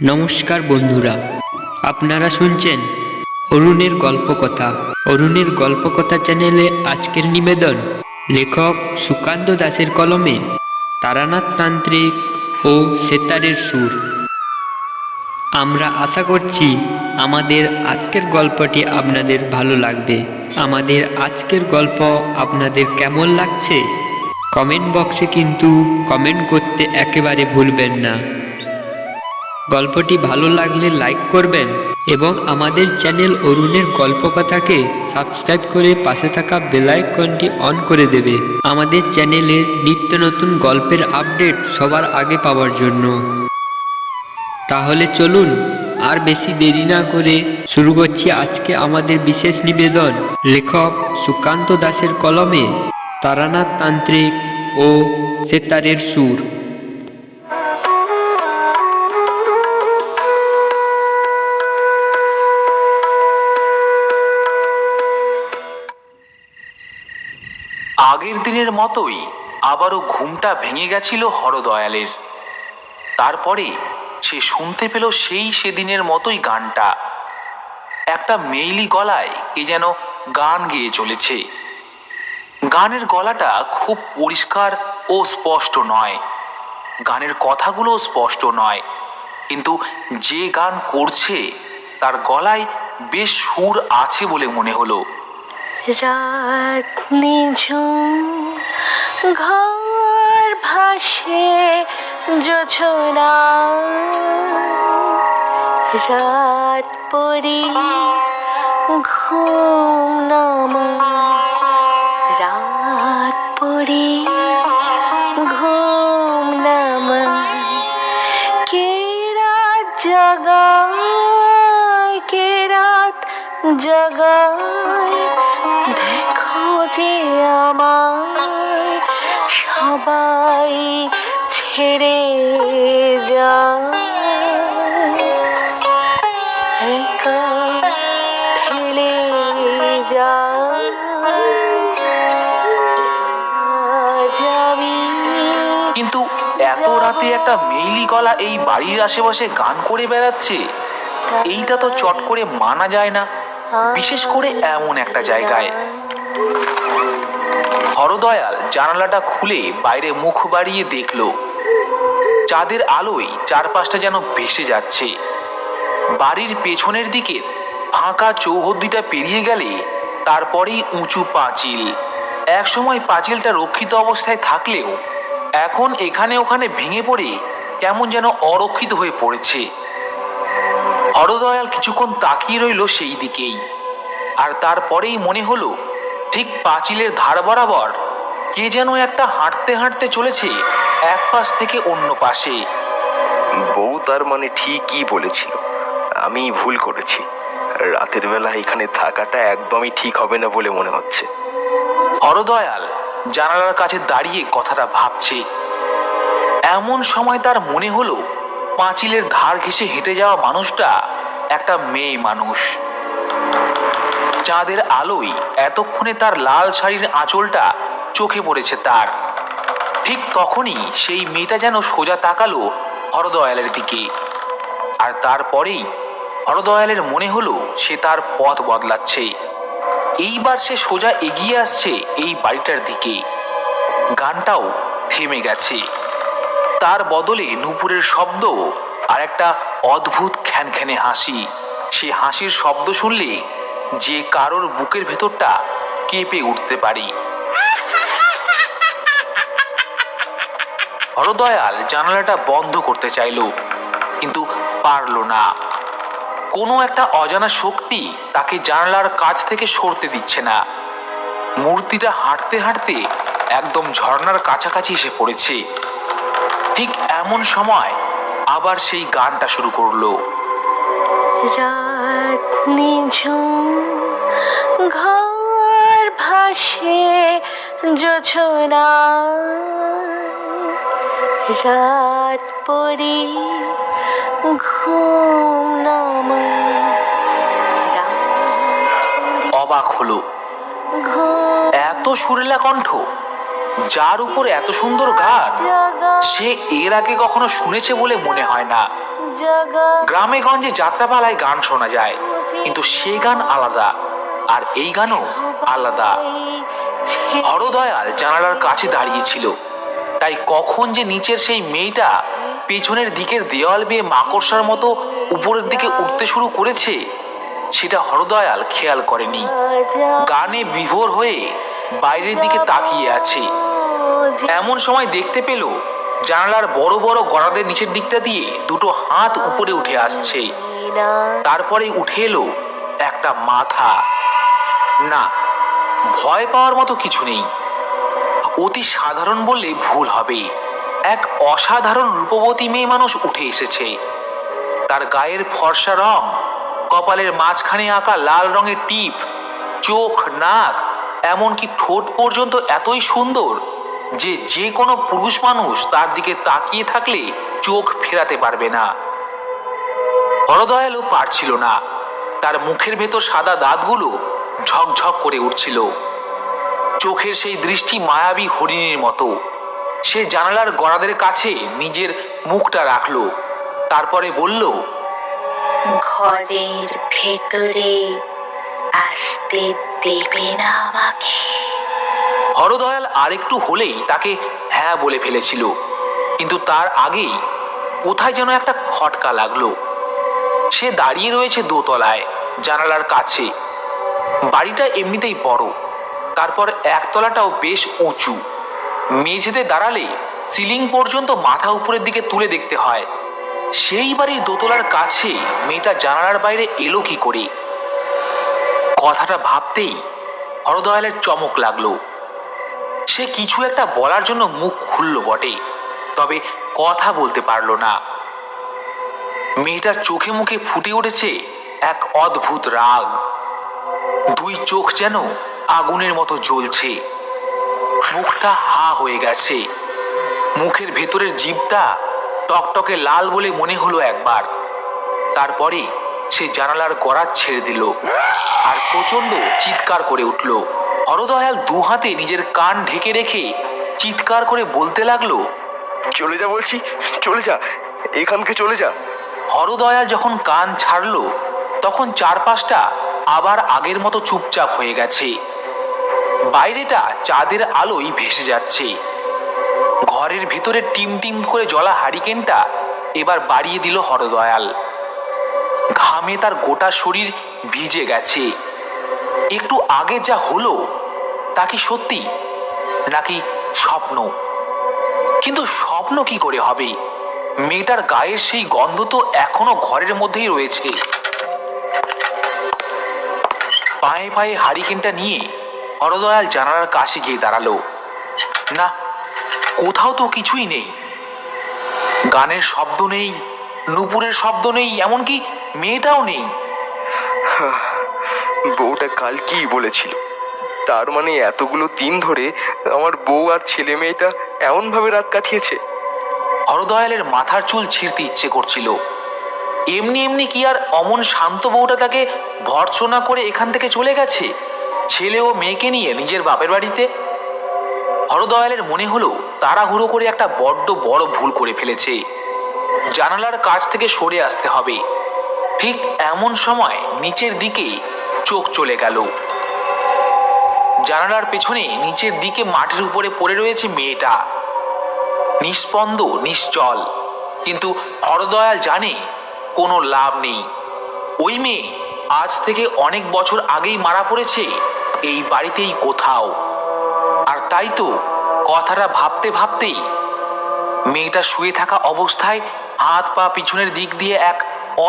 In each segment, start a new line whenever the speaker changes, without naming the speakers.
নমস্কার বন্ধুরা, আপনারা শুনছেন অরুণের গল্পকথা। অরুণের গল্পকথা চ্যানেলে আজকের নিবেদন, লেখক সুকান্ত দাসের কলমে তারানাথ তান্ত্রিক ও সেতারের সুর। আমরা আশা করছি আমাদের আজকের গল্পটি আপনাদের ভালো লাগবে। আমাদের আজকের গল্প আপনাদের কেমন লাগছে? কমেন্ট বক্সে কিন্তু কমেন্ট করতে একেবারে ভুলবেন না। গল্পটি ভালো লাগলে লাইক করবেন এবং আমাদের চ্যানেল অরুণের গল্পকথাকে সাবস্ক্রাইব করে পাশে থাকা বেলাইকনটি অন করে দেবে। আমাদের চ্যানেলের নিত্য নতুন গল্পের আপডেট সবার আগে পাওয়ার জন্য। তাহলে চলুন, আর বেশি দেরি না করে শুরু করছি আজকে আমাদের বিশেষ নিবেদন। লেখক সুকান্ত দাসের কলমে তারানাথ তান্ত্রিক ও সেতারের সুর।
দিনের মতোই আবারও ঘুমটা ভেঙে গেছিল হরদয়ালের। তারপরে সে শুনতে পেল সেই সেদিনের মতোই গানটা। একটা মেইলি গলায় কে যেন গান গেয়ে চলেছে। গানের গলাটা খুব পরিষ্কার ও স্পষ্ট নয়। গানের কথাগুলো স্পষ্ট নয়। কিন্তু যে গান করছে, তার গলায় বেশ সুর আছে বলে মনে হলো।
রাত নিঝুম ঘর ভাসে যোছনা। রাত পরি ঘুম নামা সবাই ছেড়ে একা ফেলে
কিন্তু এত রাতে একটা মেইলি গলা এই বাড়ির আশেপাশে গান করে বেড়াচ্ছে, এইটা তো চট করে মানা যায় না, বিশেষ করে এমন একটা জায়গায়। হরদয়াল জানালাটা খুলে বাইরে মুখ বাড়িয়ে দেখল। চাঁদের আলোয় চারপাশটা যেন ভেসে যাচ্ছে। বাড়ির পেছনের দিকে ফাঁকা চৌহদ্দিটা পেরিয়ে গেলে তারপরেই উঁচু পাঁচিল। একসময় পাঁচিলটা রক্ষিত অবস্থায় থাকলেও এখন এখানে ওখানে ভেঙে পড়ে কেমন যেন অরক্ষিত হয়ে পড়েছে। হরদয়াল কিছুক্ষণ তাকিয়ে রইল সেই দিকেই। আর তারপরেই মনে হলো ঠিক পাঁচিলের ধার বরাবর কে যেন একটা হাঁটতে হাঁটতে চলেছে এক পাশ থেকে অন্য পাশে।
বউ তার মানে ঠিকই বলেছিল। আমি ভুল করেছি। রাতের বেলা এখানে থাকাটা একদমই ঠিক হবে না বলে মনে হচ্ছে।
হরদয়াল জানালার কাছে দাঁড়িয়ে কথাটা ভাবছে। এমন সময় তার মনে হলো পাঁচিলের ধার ঘেঁষে হেঁটে যাওয়া মানুষটা একটা মেয়ে মানুষ। চাঁদের আলোয় এতক্ষণে তার লাল শাড়ির আঁচলটা চোখে পড়েছে তার। ঠিক তখনই সেই মেয়েটা যেন সোজা তাকালো হরদয়ালের দিকে। আর তারপরেই হরদয়ালের মনে হলো সে তার পথ বদলাচ্ছে। এইবার সে সোজা এগিয়ে আসছে এই বাড়িটার দিকে। গানটাও থেমে গেছে। তার বদলে নুপুরের শব্দ আর একটা অদ্ভুত খ্যানখ্যানে হাসি। সে হাসির শব্দ শুনলে যে কারোর বুকের ভেতরটা কেঁপে উঠতে পারি। হরদয়াল জানালাটা বন্ধ করতে চাইল, কিন্তু পারল না। কোনো একটা অজানা শক্তি তাকে জানালার কাছ থেকে সরতে দিচ্ছে না। মূর্তিটা হাঁটতে হাঁটতে একদম ঝর্নার কাছাকাছি এসে পড়েছে। ঠিক এমন সময় আবার সেই গানটা শুরু করল।
রাত নিঝুম ঘর ভাসে যোছনা। রাত পরি ঘুম পরি
অবাক হলো। এত সুরেলা কণ্ঠ যার উপর এত সুন্দর গান সে এর আগে কখনো শুনেছে বলে মনে হয় না। গ্রামে গঞ্জে যাত্রাপালায় গান শোনা যায় কিন্তু সে গান আলাদা। আর এই গানও আলাদা। হরদয়াল জানালার কাছে দাঁড়িয়েছিল। তাই কখন যে নিচের সেই মেয়েটা পেছনের দিকের দেওয়াল বেয়ে মাকড়সার মতো উপরের দিকে উঠতে শুরু করেছে, সেটা হরদয়াল খেয়াল করেনি। গানে বিভোর হয়ে বাইরের দিকে তাকিয়ে আছে। এমন সময় দেখতে পেল, জানালার বড় বড় গড়াদের নিচের দিকটা দিয়ে দুটো হাত উপরে উঠে আসছে। তারপরে উঠে এলো একটা মাথা। না, ভয় পাওয়ার মতো কিছু নেই। অতি সাধারণ বললে ভুল হবে এক অসাধারণ রূপবতী মেয়ে মানুষ উঠে এসেছে। তার গায়ের ফর্সা রং, কপালের মাঝখানে আঁকা লাল রঙের টিপ, চোখ, নাক, এমনকি ঠোঁট পর্যন্ত এতই সুন্দর যে যে কোনো পুরুষ মানুষ তার দিকে তাকিয়ে থাকলে চোখ ফেরাতে পারবে না। হরদয়ালও পারছিল না। তার মুখের ভেতর সাদা দাঁতগুলো ঝকঝক করে উঠছিল। চোখের সেই দৃষ্টি মায়াবী হরিণীর মতো। সে জানালার গড়াদের কাছে নিজের মুখটা রাখল। তারপরে বলল
ঘরের ভেতরে আসতে দেবে না আমাকে।
হরদয়াল আরেকটু হলেই তাকে হ্যাঁ বলে ফেলেছিল। কিন্তু তার আগেই কোথায় যেন একটা খটকা লাগল। সে দাঁড়িয়ে রয়েছে দোতলায় জানালার কাছে। বাড়িটা এমনিতেই বড়। তারপর একতলাটাও বেশ উঁচু। মেঝেতে দাঁড়ালে সিলিং পর্যন্ত মাথা উপরের দিকে তুলে দেখতে হয়। সেই বাড়ির দোতলার কাছে মেয়েটা জানালার বাইরে এলো কি করে। কথাটা ভাবতেই হরদয়ালের চমক লাগল। সে কিছু একটা বলার জন্য মুখ খুলল বটে, তবে কথা বলতে পারল না। মেয়েটার চোখে মুখে ফুটে উঠেছে এক অদ্ভুত রাগ। দুই চোখ যেন আগুনের মতো জ্বলছে। মুখটা হা হয়ে গেছে। মুখের ভেতরের জিভটা টকটকে লাল বলে মনে হলো একবার। তারপরে সে জানালার গড়াত ছেড়ে দিল আর প্রচণ্ড চিৎকার করে উঠল। হরদয়াল দু হাতে নিজের কান ঢেকে রেখে চিৎকার করে বলতে লাগল
চলে যা বলছি চলে যা এখানকে চলে যা।
হরদয়াল যখন কান ছাড়ল তখন চারপাশটা আবার আগের মতো চুপচাপ হয়ে গেছে। বাইরেটা চাঁদের আলোয় ভেসে যাচ্ছে। ঘরের ভিতরে টিম টিম করে জ্বলা হারিকেনটা এবার বাড়িয়ে দিল হরদয়াল। ঘামে তার গোটা শরীর ভিজে গেছে। একটু আগে যা হলো, তা কি সত্যি? নাকি স্বপ্ন? কিন্তু স্বপ্ন কি করে হবে? মেয়েটার গায়ের সেই গন্ধ তো এখনও ঘরের মধ্যেই রয়েছে। পায়ে পায়ে হারিকেনটা নিয়ে হরদয়াল জানালার কাছে গিয়ে দাঁড়াল। না কোথাও তো কিছুই নেই। গানের শব্দ নেই নুপুরের শব্দ নেই এমনকি মেয়েটাও নেই।
বউটা কাল কি বলেছিল? তার মানে এতগুলো দিন ধরে আমার বউ আর ছেলে মেয়েটা এমনভাবে রাত কাটিয়েছে।
হরদয়ালের মাথার চুল ছিঁড়তে ইচ্ছে করছিল। এমনি এমনি কি আর অমন শান্ত বউটা তাকে ভর্ৎসনা করে এখান থেকে চলে গেছে? ছেলে ও মেয়েকে নিয়ে নিজের বাপের বাড়িতে? হরদয়ালের মনে হলো তাড়াহুড়ো করে একটা বড্ড বড় ভুল করে ফেলেছে। জানালার কাছ থেকে সরে আসতে হবে। ঠিক এমন সময় নিচের দিকে চোখ চলে গেল। জানালার পেছনে নিচের দিকে মাটির উপরে পড়ে রয়েছে মেয়েটা। নিস্পন্দ নিশ্চল। কিন্তু হরদয়াল জানে কোনো লাভ নেই। ওই মেয়ে আজ থেকে অনেক বছর আগেই মারা পড়েছে, এই বাড়িতেই কোথাও। আর তাই তো কথাটা ভাবতে ভাবতেই মেয়েটা শুয়ে থাকা অবস্থায় হাত পা পিছনের দিক দিয়ে এক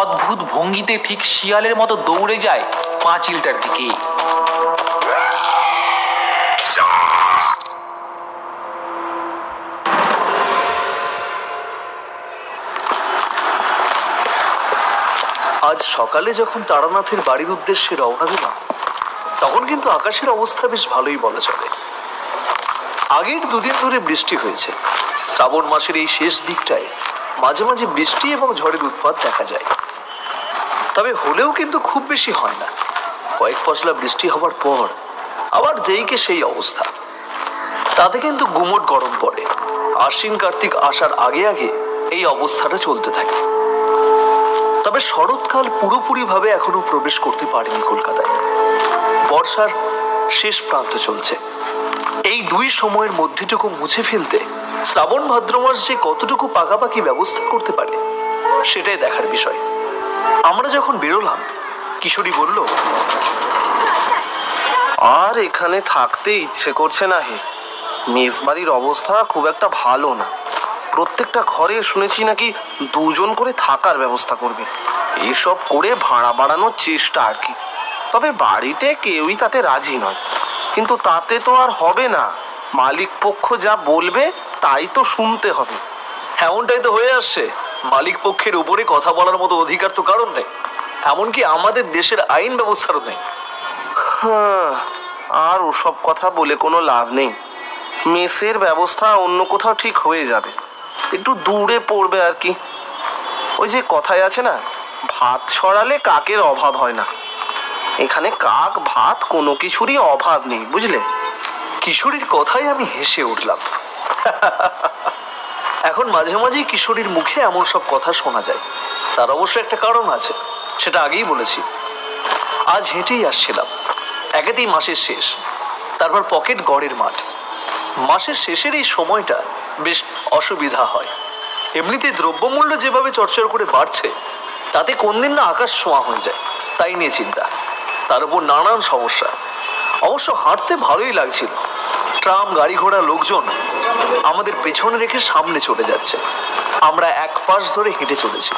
অদ্ভুত ভঙ্গিতে ঠিক শিয়ালের মতো দৌড়ে যায় পাঁচিলটার দিকে।
আজ সকালে যখন তারানাথের বাড়ির উদ্দেশ্যে রওনা দিলাম, তখন কিন্তু আকাশের অবস্থা বেশ ভালোই বলা চলে। আগের দুদিন ধরে বৃষ্টি হয়েছে। শ্রাবণ মাসের এই শেষ দিকটায় মাঝে মাঝে বৃষ্টি এবং ঝড়ের উৎপাত দেখা যায়। তবে হলেও কিন্তু খুব বেশি হয় না। কয়েক পশলা বৃষ্টি হবার পর আবার যেইকে সেই অবস্থা। তাতে কিন্তু গুমট গরম পড়ে। আশ্বিন কার্তিক আসার আগে আগে এই অবস্থাটা চলতে থাকে। তবে শরৎকাল পুরোপুরিভাবে এখনও প্রবেশ করতে পারেনি কলকাতায়। বর্ষার শেষ প্রান্ত চলছে। এই দুই সময়ের মধ্যেটুকু মুছে ফেলতে শ্রাবণ ভাদ্র মাস যে কতটুকু পাকাপাকি ব্যবস্থা করতে পারে, সেটাই দেখার বিষয়। আমরা যখন বেরোলাম, কিশোরী বলল,
আর এখানে থাকতে ইচ্ছে করছে না হে। মেজবাড়ির অবস্থা খুব একটা ভালো না। প্রত্যেকটা ঘরে শুনেছি নাকি দুজন করে থাকার ব্যবস্থা করবে। এসব করে ভাড়া বাড়ানোর চেষ্টা আর কি। তবে বাড়িতে কেউই তাতে রাজি নয়। কিন্তু তাতে তো আর হবে না। মালিক পক্ষ যা বলবে, তাই তো শুনতে হবে।
এমনটাই তো হয়ে আসছে। মালিক পক্ষের উপরে কথা বলার মতো অধিকার তো কারণ নেই। এমনকি আমাদের দেশের আইন ব্যবস্থারও নেই।
হ্যাঁ আর ওসব কথা বলে কোনো লাভ নেই। মেসের ব্যবস্থা অন্য কোথাও ঠিক হয়ে যাবে। একটু দূরে পড়বে আর কি। ওই যে কথায় আছে না, ভাত সরালে কাকের অভাব হয় না। এখানে কাক, ভাত কোনো কিছুরই অভাব নেই, বুঝলে?
কিশোরীর কথাই আমি হেসে উঠলাম। এখন মাঝে মাঝেই কিশোরীর মুখে এমন সব কথা শোনা যায়। তার অবশ্য একটা কারণ আছে, সেটা আগেই বলেছি। আজ হেঁটেই আসছিলাম। একেতেই মাসের শেষ। তারপর পকেট গড়ের মাঠ। মাসের শেষের এই সময়টা বেশ অসুবিধা হয়। এমনিতে দ্রব্যমূল্য যেভাবে চরচর করে বাড়ছে, তাতে কোন দিন না আকাশ ছোঁয়া হয়ে যায়, তাই নিয়ে চিন্তা। তার উপর নানান সমস্যা। অবশ্য হাঁটতে ভালোই লাগছিল। ট্রাম গাড়ি ঘোড়া লোকজন আমাদের পেছনে রেখে সামনে চলে যাচ্ছে। আমরা এক পাশ ধরে হেঁটে চলেছি।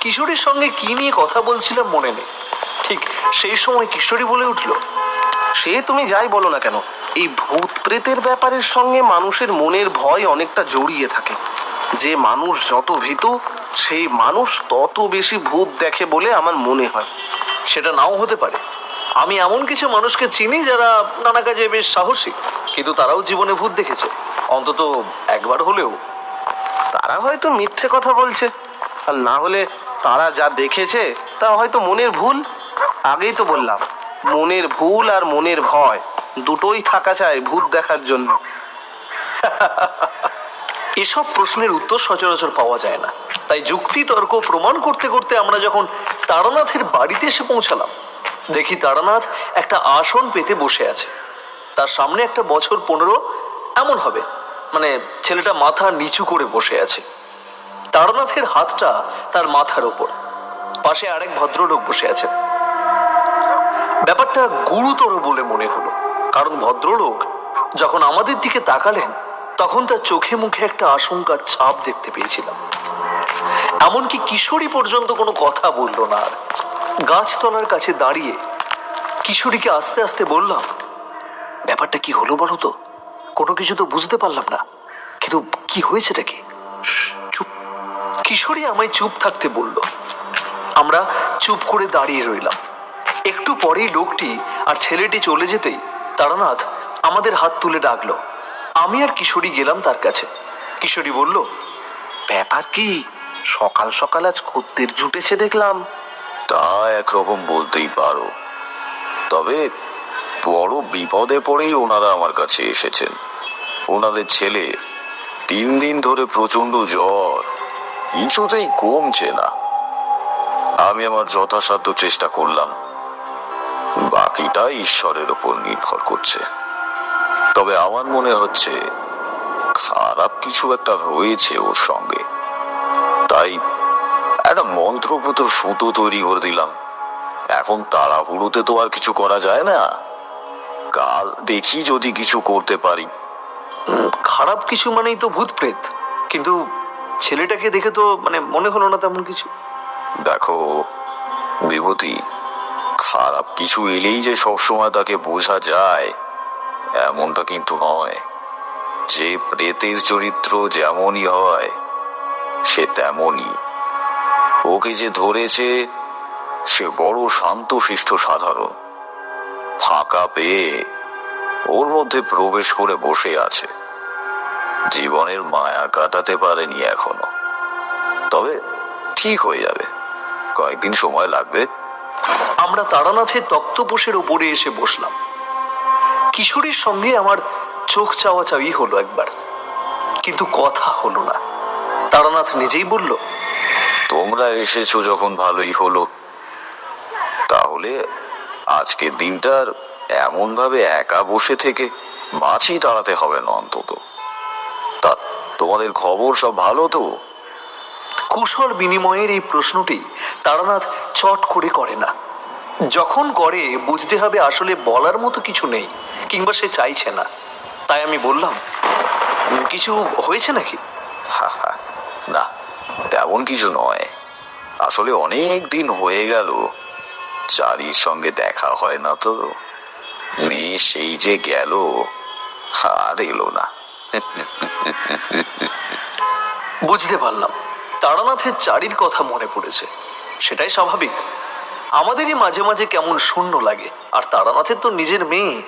কিশোরীর সঙ্গে কি নিয়ে কথা বলছিলাম মনে নেই। ঠিক সেই সময় কিশোরী বলে উঠল,
সে তুমি যাই বলো না কেন এই ভূত প্রেতের ব্যাপারের সঙ্গে মানুষের মনের ভয় অনেকটা জড়িয়ে থাকে। যে মানুষ যত ভীতু, সেই মানুষ তত বেশি ভূত দেখে বলে আমার মনে হয়।
সেটা নাও হতে পারে। আমি এমন কিছু মানুষকে চিনি যারা নানা কাজে বেশ সাহসী, কিন্তু তারাও জীবনে ভূত দেখেছে। অন্তত একবার হলেও।
তারা হয়তো মিথ্যে কথা বলছে, আর না হলে তারা যা দেখেছে, তা হয়তো মনের ভুল। আগেই তো বললাম, মনের ভুল আর মনের ভয়। দুটোই থাকা চাই ভূত দেখার জন্য।
এসব প্রশ্নের উত্তর সচরাচর পাওয়া যায় না। তাই যুক্তি তর্ক প্রমাণ করতে করতে আমরা যখন তারানাথের বাড়িতে এসে পৌঁছালাম, দেখি তারানাথ একটা আসন পেতে বসে আছে। তার সামনে একটা বছর পনেরো এমন হবে মানে ছেলেটা মাথা নিচু করে বসে আছে। তারানাথের হাতটা তার মাথার ওপর। পাশে আরেক ভদ্রলোক বসে আছে ব্যাপারটা গুরুতর বলে মনে হলো। কারণ ভদ্রলোক যখন আমাদের দিকে তাকালেন, তখন তার চোখে মুখে একটা আশঙ্কার ছাপ দেখতে পেয়েছিলাম। এমনকি কিশোরী পর্যন্ত কোনো কথা বলল না। আর গাছতলার কাছে দাঁড়িয়ে কিশোরীকে আস্তে আস্তে বললাম, ব্যাপারটা কি হলো বলো তো? কোনো কিছু তো বুঝতে পারলাম না। কিন্তু কি হয়েছেটা কি? চুপ। কিশোরী আমায় চুপ থাকতে বলল। আমরা চুপ করে দাঁড়িয়ে রইলাম। একটু পরেই লোকটি আর ছেলেটি চলে যেতেই তারানাথ আমাদের হাত তুলে ডাকলো। আমি আর কিশোরী গেলাম তার কাছে। কিশোরী বলল,
ব্যাপার কি? সকাল সকাল আজ খদ্দের জুটেছে দেখলাম।
তা একরকম বলতেই পারো। তবে বড় বিপদে পড়েই ওনারা আমার কাছে এসেছেন। ওনাদের ছেলে তিন দিন ধরে প্রচণ্ড জ্বর। কিছুতেই কমছে না। আমি আমার যথাসাধ্য চেষ্টা করলাম। বাকিটা ঈশ্বরের ওপর নির্ভর করছে। তবে আমার মনে হচ্ছে খারাপ কিছু একটা রয়েছে ওর সঙ্গে। তাই একটা মন্ত্রপুত সুতো তৈরি করে দিলাম। এখন তাড়াহুড়োতে তো আর কিছু করা যায় না। কাল দেখি যদি কিছু করতে পারি।
খারাপ কিছু মানেই তো ভূত প্রেত কিন্তু ছেলেটাকে দেখে তো মানে মনে হলো না তেমন কিছু।
দেখো বিভূতি খারাপ কিছু এলেই যে সবসময় তাকে বোঝা যায়, এমনটা কিন্তু নয়। যে প্রেতের চরিত্র যেমনই হয়, সে তেমনই। ওকে যে ধরেছে, সে বড় শান্তশিষ্ট সাধারণ। ফাঁকা পেয়ে ওর মধ্যে প্রবেশ করে বসে আছে। জীবনের মায়া কাটাতে পারেনি এখনও। তবে ঠিক হয়ে যাবে। কয়েকদিন সময় লাগবে।
আমরা তারানাথের তক্তপোষের উপরে এসে বসলাম। কিশোরীর সঙ্গে আমার চোখ চাওয়াচাওয়ি হলো একবার। কিন্তু কথা হলো না। তারানাথ নিজেই বলল,
তোমরা এসেছ যখন ভালোই হলো। তাহলে আজকের দিনটার এমন ভাবে একা বসে থেকে মাছই তাড়াতে হবে না অন্তত। তা তোমাদের খবর সব ভালো তো?
কুশল বিনিময়ের এই প্রশ্নটি তারানাথ চট করে করে না। যখন করে বুঝতে হবে আসলে বলার মতো কিছু নেই কিংবা সে চাইছে না। তাই আমি বললাম কিছু হয়েছে নাকি?
না তেমন কিছু নয়। আসলে অনেক দিন হয়ে গেল চারির সঙ্গে দেখা হয় না তো। মেয়ে সেই যে গেল আর এলো না।
বুঝতে পারলাম। তারানাথের চারির কথা মনে পড়েছে। সেটাই স্বাভাবিক। আমাদেরই মাঝে মাঝে কেমন শূন্য লাগে। আর তারানাথের তো নিজের মেয়ে।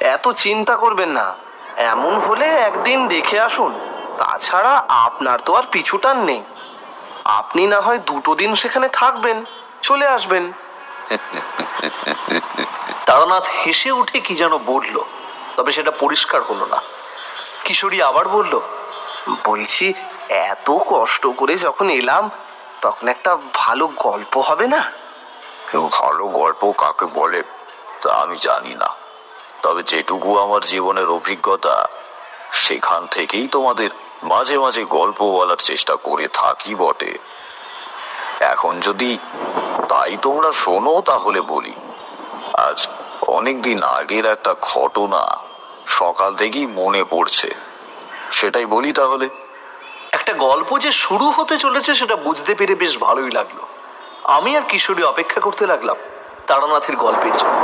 এত চিন্তা করবেন না। এমন হলে একদিন দেখে আসুন। তাছাড়া আপনার তো আর পিছুটান নেই। আপনি না হয় দুটো দিন সেখানে থাকবেন চলে আসবেন।
তারানাথ হেসে উঠে কি যেন বলল। তবে সেটা পরিষ্কার হলো না। কিশোরী আবার বলল
বলছি এত কষ্ট করে যখন এলাম, তখন একটা ভালো গল্প হবে না?
কেউ ভালো গল্প কাকে বলে, তা আমি জানি না। তবে যেটুকু আমার জীবনের অভিজ্ঞতা, সেখান থেকেই তোমাদের মাঝে মাঝে গল্প বলার চেষ্টা করে থাকি বটে। এখন যদি তাই তোমরা শোনো, তাহলে বলি, আজ অনেক দিন আগের একটা ঘটনা সকাল থেকেই মনে পড়ছে। সেটাই বলি তাহলে।
একটা গল্প যে শুরু হতে চলেছে সেটা বুঝতে পেরে বেশ ভালোই লাগল। আমি আর কিশোরী অপেক্ষা করতে লাগলাম তারানাথের গল্পের জন্য।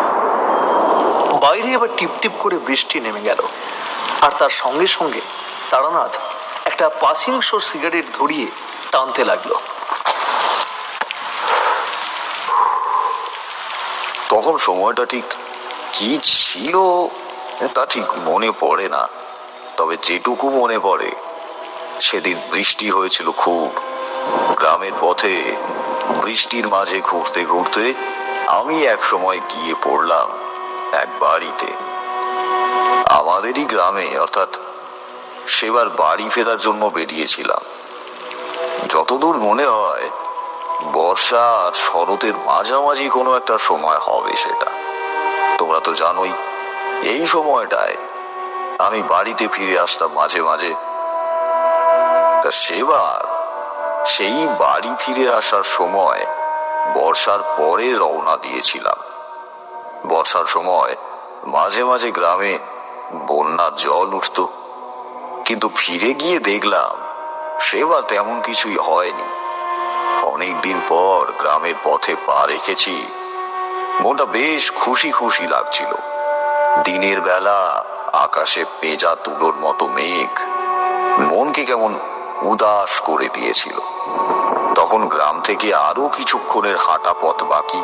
বাইরে এবার টিপ টিপ করে বৃষ্টি নেমে গেল। আর তার সঙ্গে সঙ্গে তারানাথ একটা পাসিংশ সিগারেট ধরিয়ে টানতে লাগল।
তখন সময়টা ঠিক কি ছিল তা ঠিক মনে পড়ে না, তবে যেটুকু মনে পড়ে সেদিন বৃষ্টি হয়েছিল খুব। গ্রামের পথে, বৃষ্টির মাঝে ঘুরতে ঘুরতে আমি এক সময় গিয়ে পড়লাম এক বাড়িতে। আমাদেরই গ্রামে, অর্থাৎ সেবার বাড়ি ফেরার জন্য বেরিয়েছিলাম। যতদূর মনে হয়, বর্ষা আর শরতের মাঝামাঝি কোনো একটা সময় হবে সেটা। তোমরা তো জানোই, এই সময়টায় আমি বাড়িতে ফিরে আসতাম মাঝে মাঝে। তা সেবার। সেই বাড়ি ফিরে আসার সময় বর্ষার পরে রওনা দিয়েছিলাম। বর্ষার সময় মাঝে মাঝে গ্রামে বন্যার জল উঠত। কিন্তু ফিরে গিয়ে দেখলাম সেবার তেমন কিছুই হয়নি। অনেক দিন পর গ্রামের পথে পা রেখেছি। মনটা বেশ খুশি খুশি লাগছিল। দিনের বেলা আকাশে পেঁজা তুলোর মতো মেঘ। মনকে কেমন উদাস করে দিয়েছিল। তখন গ্রাম থেকে আরও কিছুক্ষণের হাঁটা পথ বাকি।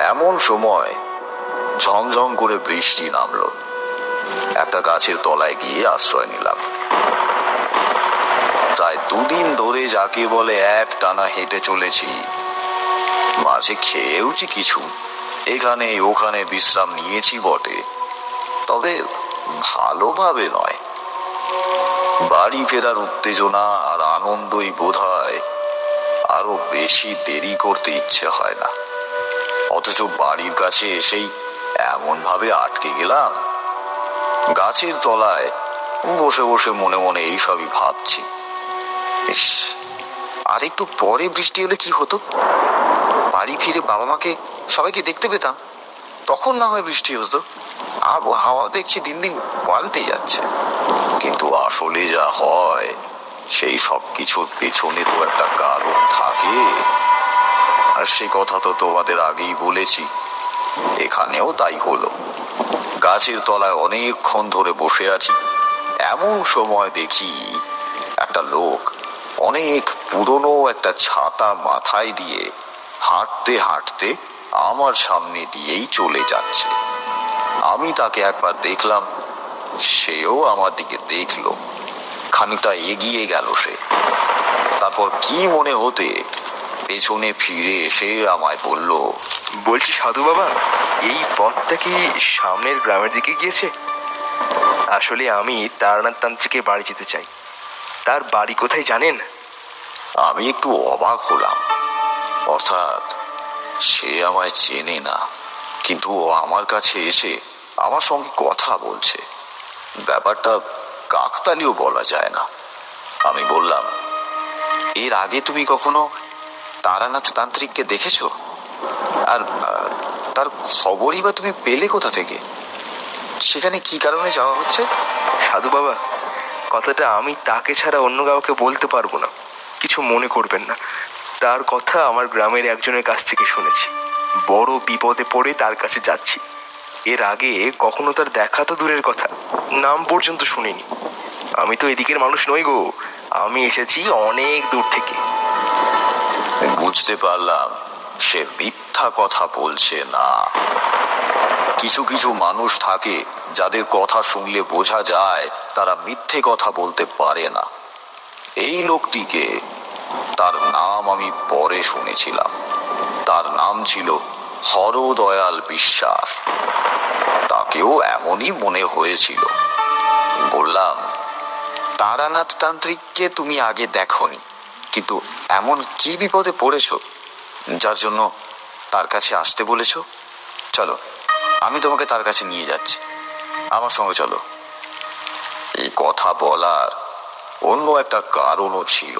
এমন সময় ঝমঝম করে বৃষ্টি নামলো। একটা গাছের তলায় গিয়ে আশ্রয় নিলাম। প্রায় দুদিন ধরে যাকে বলে এক টানা হেঁটে চলেছি, মাঝে খেয়েওছি কিছু। এখানে ওখানে বিশ্রাম নিয়েছি বটে। তবে ভালোভাবে নয়। বাড়ি ফেরার উত্তেজনা আর আনন্দই বোধ হয় আরও বেশি দেরি করতে ইচ্ছে হয় না। অথচ বাড়ির কাছে এসেই এমন ভাবে আটকে গেলাম। গাছের তলায় বসে বসে মনে মনে এইসবই ভাবছি। আর একটু পরে বৃষ্টি হলে কি হতো? বাড়ি ফিরে বাবা মাকে সবাইকে দেখতে পেতাম। তখন না হয় বৃষ্টি হতো। আবহাওয়া দেখছি দিন দিন পাল্টে যাচ্ছে। কিন্তু আসলে যা হয়, সেই সব কিছুর পেছনে তো একটা কারণ থাকে। আর সে কথা তো তোমাদের আগেই বলেছি। এখানেও তাই হলো। গাছের তলায় অনেকক্ষণ ধরে বসে আছি। এমন সময় দেখি একটা লোক অনেক পুরনো একটা ছাতা মাথায় দিয়ে হাঁটতে হাঁটতে আমার সামনে দিয়েই চলে যাচ্ছে। আমি তাকে একবার দেখলাম। সেও আমার দিকে দেখল। খানিকটা এগিয়ে গেল সে। তারপর কি মনে হতে পেছনে ফিরে এসে আমায় বলল
বলছি সাধু বাবা এই পথটা কি সামনের গ্রামের দিকে গিয়েছে? আসলে আমি তারানাথ তান্ত্রিকের বাড়ি যেতে চাই। তার বাড়ি কোথায় জানেন?
আমি একটু অবাক হলাম। অর্থাৎ সে আমায় চেনে না। কিন্তু আমার কাছে এসে আমার সঙ্গে কথা বলছে। ব্যাপারটা কাকতালিও বলা যায় না। আমি বললাম, এর আগে তুমি কখনো তারানাথ তান্ত্রিককে দেখেছ? আর তার খবরই বা তুমি পেলে কোথা থেকে? সেখানে কি কারণে যাওয়া হচ্ছে?
সাধু বাবা, কথাটা আমি তাকে ছাড়া অন্য কাউকে বলতে পারব না। কিছু মনে করবেন না। তার কথা আমার গ্রামের একজনের কাছ থেকে শুনেছি। বড় বিপদে পড়ে তার কাছে যাচ্ছি। এর আগে কখনো তার দেখা তো দূরের কথা। নাম পর্যন্ত শুনিনি। আমি তো এদিকের মানুষ নই গো। আমি এসেছি অনেক দূর থেকে।
বুঝতে পারলাম, সে মিথ্যা কথা বলছে না। কিছু কিছু মানুষ থাকে যাদের কথা শুনলে বোঝা যায় তারা মিথ্যে কথা বলতে পারে না। এই লোকটিকে তার নাম আমি পরে শুনেছিলাম। তার নাম ছিল হরদয়াল বিশ্বাস। তাকেও এমনই মনে হয়েছিল। বললাম তারানাথ তান্ত্রিককে তুমি আগে দেখনি, কিন্তু এমন কি বিপদে পড়েছো, যার জন্য তার কাছে আসতে বলেছ? চলো, আমি তোমাকে তার কাছে নিয়ে যাচ্ছি। আমার সঙ্গে চলো। এই কথা বলার অন্য একটা কারণও ছিল।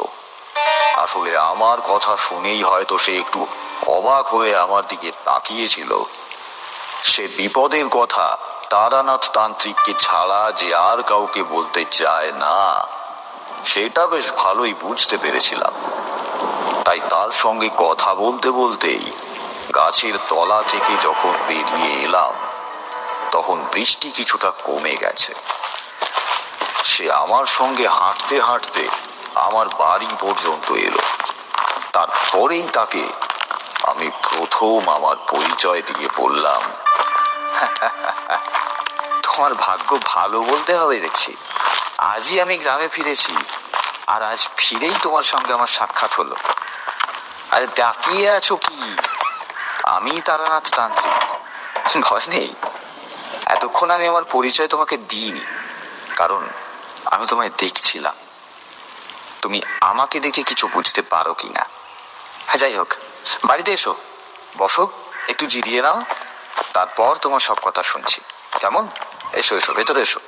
আসলে আমার কথা শুনেই হয়তো সে একটু অবাক হয়ে আমার দিকে তাকিয়েছিল। সে বিপদের কথা তারানাথ তান্ত্রিককে ছাড়া যে আর কাউকে বলতে চায় না, সেটা বেশ ভালোই বুঝতে পেরেছিলাম। তাই তার সঙ্গে কথা বলতে বলতেই গাছের তলা থেকে যখন বেরিয়ে এলাম, তখন বৃষ্টি কিছুটা কমে গেছে। সে আমার সঙ্গে হাঁটতে হাঁটতে আমার বাড়ি পর্যন্ত এলো। তারপরেই তাকে আমি প্রথম আমার পরিচয় দিয়ে বললাম। তোমার ভাগ্য ভালো বলতে হবে দেখছি। আজই আমি গ্রামে ফিরেছি। আর আজ ফিরেই তোমার সঙ্গে আমার সাক্ষাৎ হলো। আরে তাকিয়ে আছো কি? আমি তারানাথ তান্ত্রিক। ভয় নেই। এতক্ষণ আমি আমার পরিচয় তোমাকে দিইনি। কারণ আমি তোমায় দেখছিলাম। তুমি আমাকে দেখে কিছু বুঝতে পারো কি না হ্যাঁ যাই হোক বাড়িতে এসো। বসো, একটু জিরিয়ে নাও। তারপর তোমার সব কথা শুনছি। কেমন? এসো এসো, ভেতরে এসো।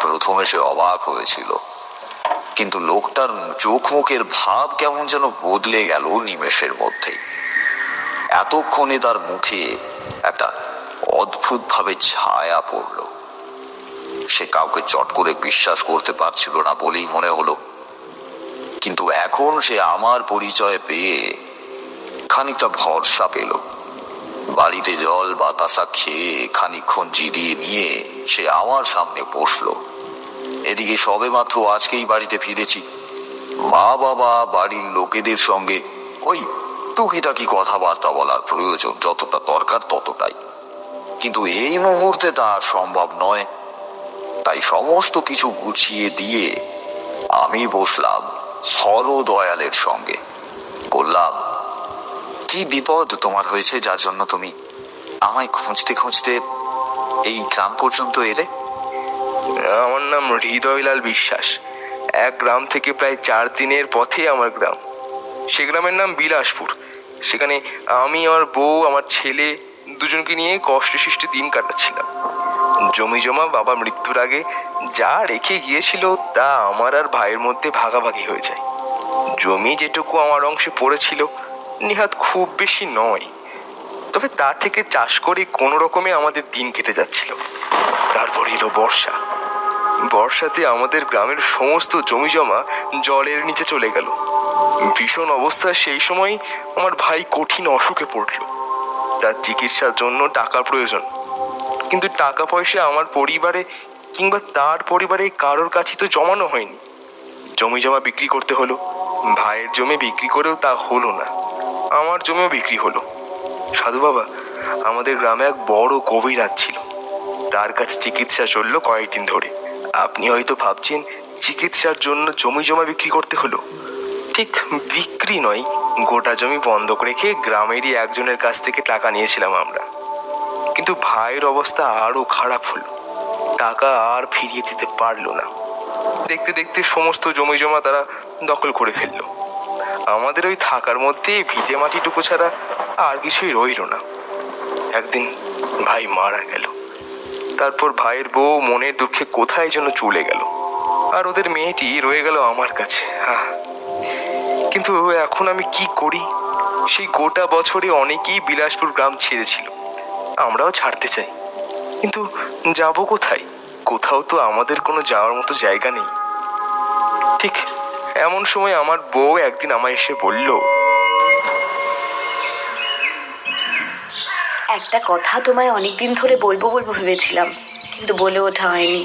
প্রথমে সে অবাক হয়েছিল। কিন্তু লোকটার চোখ মুখের ভাব কেমন যেন বদলে গেল নিমেষের মধ্যেই। এতক্ষণে তার মুখে একটা অদ্ভুতভাবে ছায়া পড়ল। সে কাউকে চট করে বিশ্বাস করতে পারছিল না বলেই মনে হলো। কিন্তু এখন সে আমার পরিচয় পেয়ে খানিকটা ভরসা পেল। বাড়িতে জল, বাতাসা খেয়ে খানিকক্ষণ জিরিয়ে নিয়ে সে আমার সামনে বসল। এদিকে সবে মাত্র আজকেই বাড়িতে ফিরেছি। মা বাবা, বাড়ির লোকেদের সঙ্গে ওই টুকিটাকি কথাবার্তা বলার প্রয়োজন যতটা দরকার ততটাই। কিন্তু এই মুহূর্তে তা সম্ভব নয়। তাই সমস্ত কিছু গুছিয়ে দিয়ে আমি বসলাম সরদয়ালের সঙ্গে। বললাম কি বিপদ তোমার হয়েছে যার জন্য তুমি আমায় খুঁজতে খুঁজতে এই গ্রাম পর্যন্ত এলে?
আমার নাম হৃদয়লাল বিশ্বাস। এক গ্রাম থেকে প্রায় চার দিনের পথে আমার গ্রাম। সে গ্রামের নাম বিলাসপুর। সেখানে আমি, আমার বউ, আমার ছেলে দুজনকে নিয়ে কষ্ট সৃষ্টি দিন কাটাচ্ছিলাম। জমি জমা, বাবা মৃত্যুর আগে যা রেখে গিয়েছিল তা আমার আর ভাইয়ের মধ্যে ভাগাভাগি হয়ে যায়। জমি যেটুকু আমার অংশে পড়েছিল নিহাত খুব বেশি নয়। তবে তা থেকে চাষ করে কোনো রকমে আমাদের দিন কেটে যাচ্ছিল। তারপর এলো বর্ষা। বর্ষাতে আমাদের গ্রামের সমস্ত জমি জমা জলের নিচে চলে গেল। ভীষণ অবস্থা সেই সময় আমার ভাই কঠিন অসুখে পড়ল। তার চিকিৎসার জন্য টাকা প্রয়োজন। কিন্তু টাকা পয়সা আমার পরিবারে কিংবা তার পরিবারে কারোর কাছে তো জমানো হয়নি। জমি জমা বিক্রি করতে হলো। ভাইয়ের জমি বিক্রি করেও তা হলো না। আমার জমিও বিক্রি হলো। সাধু বাবা, আমাদের গ্রামে এক বড় গভীরাত ছিল। তার কাছে চিকিৎসা চলল কয়েকদিন ধরে। আপনি হয়তো ভাবছেন, চিকিৎসার জন্য জমি জমা বিক্রি করতে হলো? ঠিক বিক্রি নয়, গোটা জমি বন্ধক রেখে গ্রামেরই একজনের কাছ থেকে টাকা নিয়েছিলাম আমরা। কিন্তু ভাইয়ের অবস্থা আরও খারাপ হলো। টাকা আর ফিরিয়ে দিতে পারল না। দেখতে দেখতে সমস্ত জমি জমা তারা দখল করে ফেলল। আমাদের ওই থাকার মধ্যে ভিটে মাটিটুকু ছাড়া আর কিছুই রইল না। একদিন ভাই মারা গেল। তারপর ভাইয়ের বউ মনের দুঃখে কোথায় যেন চলে গেল। আর ওদের মেয়েটি রয়ে গেল আমার কাছে হ্যাঁ কিন্তু এখন আমি কি করি? সেই গোটা বছরে অনেকেই বিলাসপুর গ্রাম ছেড়েছিল। আমরাও ছাড়তে চাই। কিন্তু যাব কোথায়? কোথাও তো আমাদের কোনো যাওয়ার মতো জায়গা নেই। ঠিক এমন সময় আমার বউ একদিন আমায় এসে বলল,
একটা কথা তোমায় অনেকদিন ধরে বলব বলব ভেবেছিলাম, কিন্তু বলে ওঠা হয়নি।